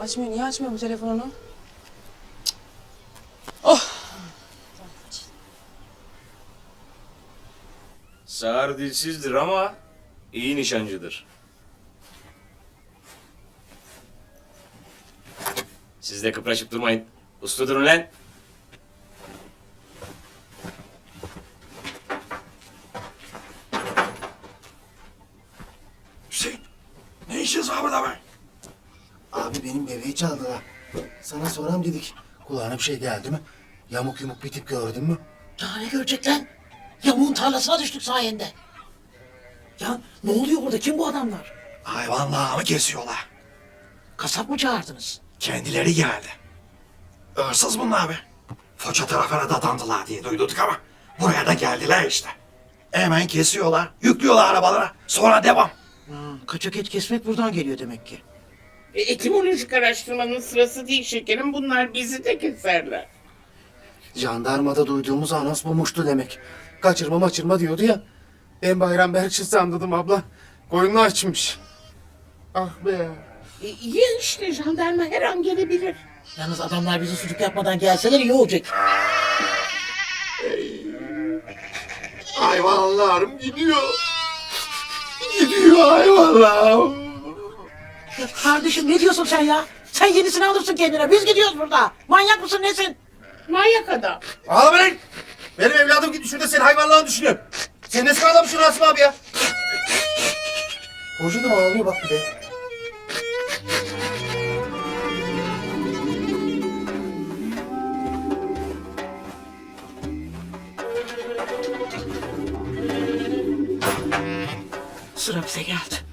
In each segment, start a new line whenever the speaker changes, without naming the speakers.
Açmıyor. Niye açmıyor bu telefonunu?
Sağır dilsizdir ama iyi nişancıdır. Siz de kıpraşıp durmayın. Uslu durun lan.
Hüseyin, ne işiniz var burada be?
Benim bebeği çaldılar. Sana soram dedik. Kulağına bir şey geldi mi? Yamuk yumuk bir tip gördün mü?
Ya ne görecek lan? Yamuğun tarlasına düştük sayende. Ya ne oluyor burada? Kim bu adamlar?
Hayvanlarımı kesiyorlar.
Kasap mı çağırdınız?
Kendileri geldi. Hırsız bunlar be. Foça tarafına dadandılar diye duyduk ama buraya da geldiler işte. Hemen kesiyorlar, yüklüyorlar arabalara. Sonra devam.
Ha, kaçak et kesmek buradan geliyor demek ki.
E, etimolojik araştırmanın sırası değil şekerim. Bunlar bizi de keserler.
Jandarmada duyduğumuz anons bulmuştu demek. Kaçırma maçırma diyordu ya. Ben Bayram Berkçi sandım abla. Koyunlu açmış. Ah be.
E, iyi işte jandarma her an gelebilir.
Yalnız adamlar bizi sucuk yapmadan gelseler iyi olacak.
Hayvanlarım gidiyor. Gidiyor hayvanlarım.
Ya kardeşim ne diyorsun sen ya? Sen yenisini alırsın kendine. Biz gidiyoruz burada. Manyak mısın nesin?
Manyak adam.
Ağlama lan. Benim evladım gitti şurada senin hayvanlarını düşünüyor. Sen nesin adamsın Rasim abi ya? Hoca da ağlıyor bak bir de.
Sıra bize geldi.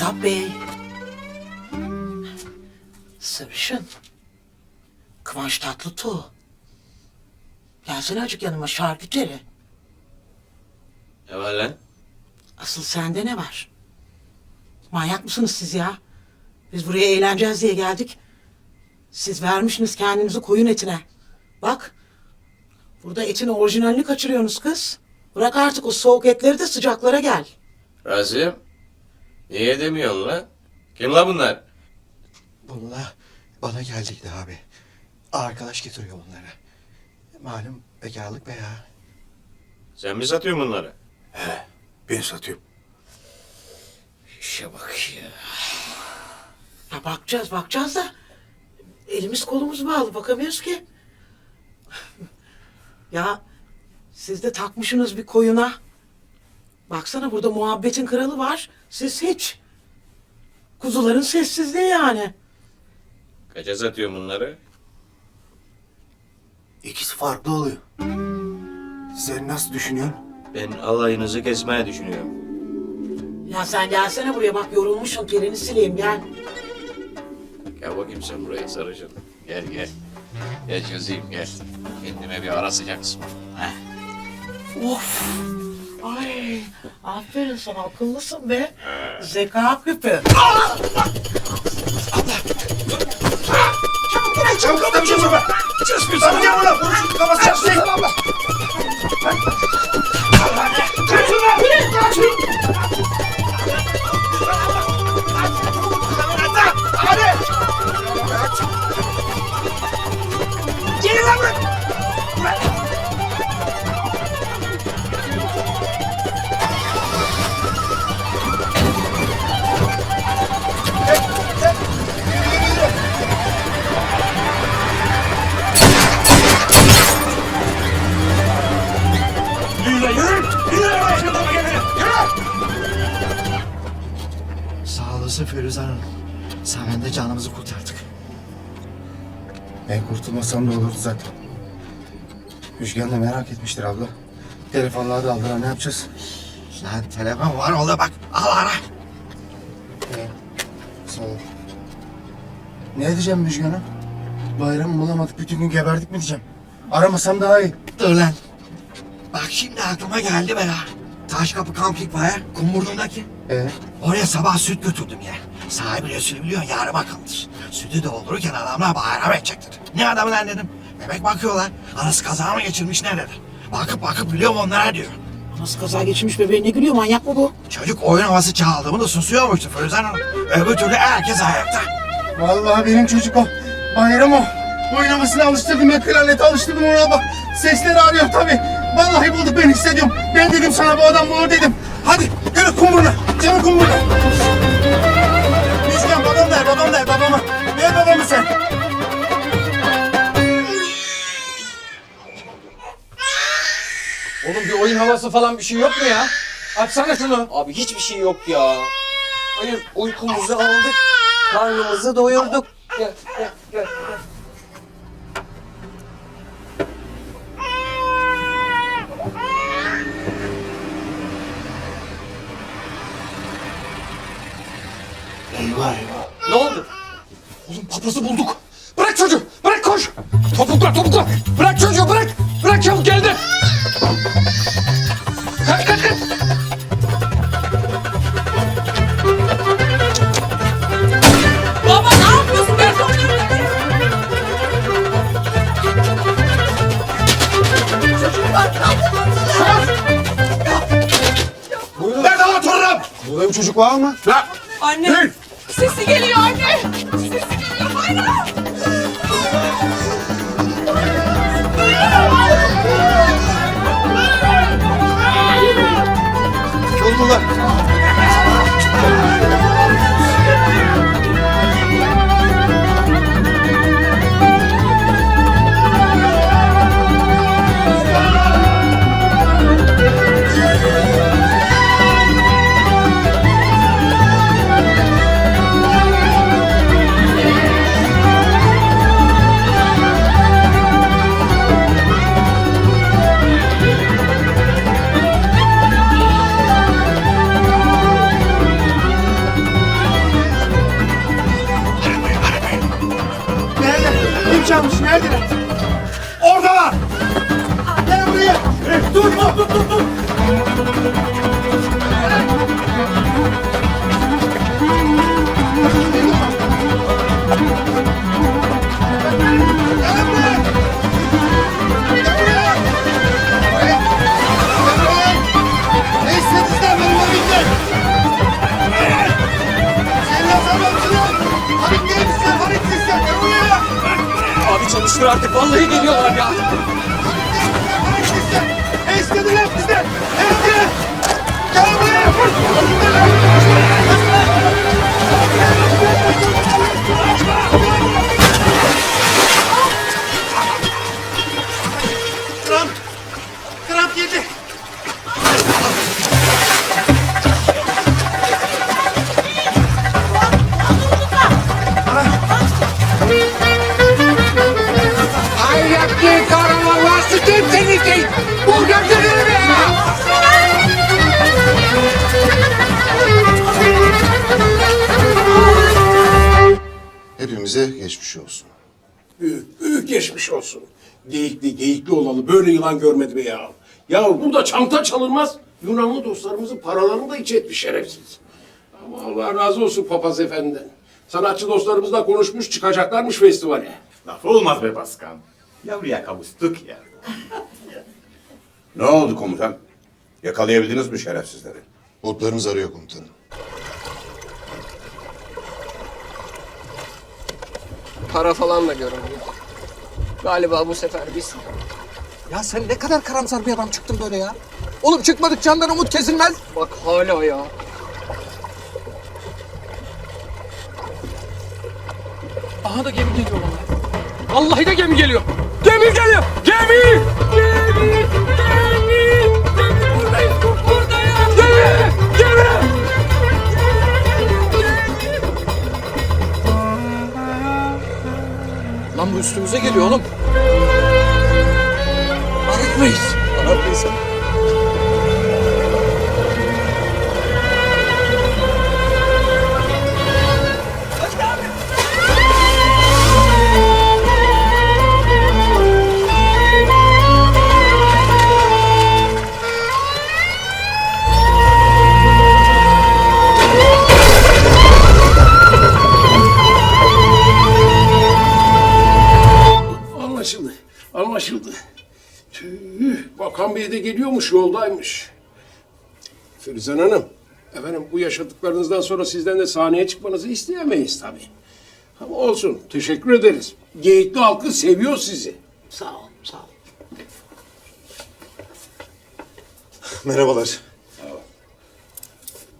Kasap Bey. Sarışın. Kıvanç Tatlıtuğ. Gelsene acık yanıma şarküteri.
Ne var lan?
Asıl sende ne var? Manyak mısınız siz ya? Biz buraya eğleneceğiz diye geldik. Siz vermişsiniz kendinizi koyun etine. Bak. Burada etin orijinalini kaçırıyorsunuz kız. Bırak artık o soğuk etleri de sıcaklara gel.
Razım. Niye demiyorsun lan? Kim la bunlar?
Bunlar bana geldiydi abi. Arkadaş getiriyor bunları. Malum bekarlık be ya.
Sen mi satıyorsun bunları?
Ben satıyorum.
İşe bak ya.
Ya bakacağız bakacağız da elimiz kolumuz bağlı bakamıyoruz ki. ya siz de takmışsınız bir koyuna. Baksana burada muhabbetin kralı var. Siz hiç. Kuzuların sessizliği yani.
Kaça satıyorsun bunları?
İkisi farklı oluyor. Sen nasıl düşünüyorsun?
Ben alayınızı kesmeye düşünüyorum.
Ya sen gelsene buraya bak yorulmuşsun terini sileyim gel.
Gel bakayım sen buraya sarışın. Gel gel. Gel çözeyim gel. Kendime bir ara sıcak ısma. Heh.
Of. Aferin sana akıllısın be. Zeka küpü.
Çabuk adam şey söyle. Çözmüyor sana. Gel bana. Konuşun kafası çarpsın. abla. Gelin Sağ olasın Firuze Hanım. Sayende canımızı kurtardık.
Ben kurtulmasam da olurdu zaten. Müjgan da merak etmiştir abla. Telefonları da aldılar ne yapacağız?
Lan telefon var orada bak. Al ara.
Ee, sağ ol. Ne diyeceğim Müjgan'a? Bayramı bulamadık bütün gün geberdik mi diyeceğim. Aramasam daha iyi.
Dur lan. Bak şimdi aklıma geldi be ya. Taşkapı kamping var ya, Kumburnu'ndaki.
Ee?
Oraya sabah süt götürdüm ya. Sahibi biliyorsun biliyorsun yarım akıllıdır. Sütü doldururken adamlar bayram edecektir. Ne adamı lan dedim. Bebek bakıyorlar. Anası kaza mı geçirmiş ne dedi. Bakıp bakıp biliyorum onlara diyor.
Nasıl kaza geçirmiş bebeği ne gülüyor manyak mı bu?
Çocuk oyun havası çaldığımı da susuyormuştu Firuzan Hanım. Öbür türlü herkes ayakta.
Vallahi benim çocuk o. Bayram o. Oynamasına alıştırdım ya klarnete alıştırdım ona bak. Sesleri arıyor tabii. Vallahi bulduk ben hissediyorum. Ben dedim sana bu adam bulur dedim. Hadi yürü kumburuna. Canım kumburuna. Müjgan babam der babam der babama. Ver babamı sen.
Oğlum bir oyun havası falan bir şey yok mu ya? Açsana şunu.
Abi hiçbir şey yok ya. Hayır uykumuzu aldık. Karnımızı doyurduk. Gel gel gel.
Ne papazı bulduk. Bırak çocuğu. Bırak koş. Topukla topukla. Bırak çocuğu bırak. Bırak çabuk geldi. Kaç kaç kaç.
Baba ne yapıyorsun? Ben soruyorum.
Nerede otururum?
Burada bir çocuk var mı?
Anne.
Buldular. Çalmış? Neredeler?
Oradalar.
Gel buraya. Dur dur dur dur. dur.
Artık. Vallahi geliyorlar ya. Şey. Bu götürür ya.
Hepimize geçmiş olsun.
Büyük, büyük geçmiş olsun. Geyikli, geyikli olalı böyle yılan görmedim ya. Ya burada çanta çalınmaz. Yunanlı dostlarımızın paralarını da iç etmiş şerefsiz. Ama Allah razı olsun papaz efendiden. Sanatçı dostlarımızla konuşmuş çıkacaklarmış festivale.
Laf olmaz be Paskan. Yavruya kavuştuk ya. ne oldu komutan? Yakalayabildiniz mi şerefsizleri?
Botlarınız arıyor komutanım.
Para falan da görünmüyor. Galiba bu sefer biz.
Ya sen ne kadar karamsar bir adam çıktın böyle ya. Oğlum çıkmadık candan umut kesilmez.
Bak hala ya.
Aha da gemi geliyor vallahi. Vallahi de gemi geliyor. Gemi geliyor. Gemi! Gemi! Gemi! Gemi buradayız. Buradayız. Gemi! Lan bu üstümüze geliyor oğlum. Aratmayız. Aratmayız.
abiye de geliyormuş, yoldaymış. Firuzan Hanım, efendim bu yaşadıklarınızdan sonra sizden de sahneye çıkmanızı isteyemeyiz tabii. Ama olsun, teşekkür ederiz. Geyikli halkı seviyor sizi.
Sağ ol, sağ ol.
Merhabalar.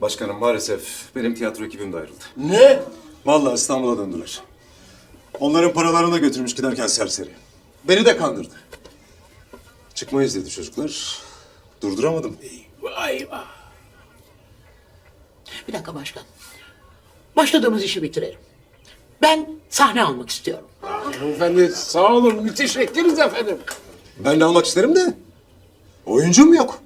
Başkanım maalesef benim tiyatro ekibim de ayrıldı.
Ne?
Vallahi İstanbul'a döndüler. Onların paralarını da götürmüş giderken serseri. Beni de kandırdı. Çıkmayız dedi çocuklar. Durduramadım.
Vay vay.
Bir dakika başkan. Başladığımız işi bitirelim. Ben sahne almak istiyorum.
Hanımefendi sağ olun, müteşekkiriz efendim.
Ben de almak isterim de oyuncum yok.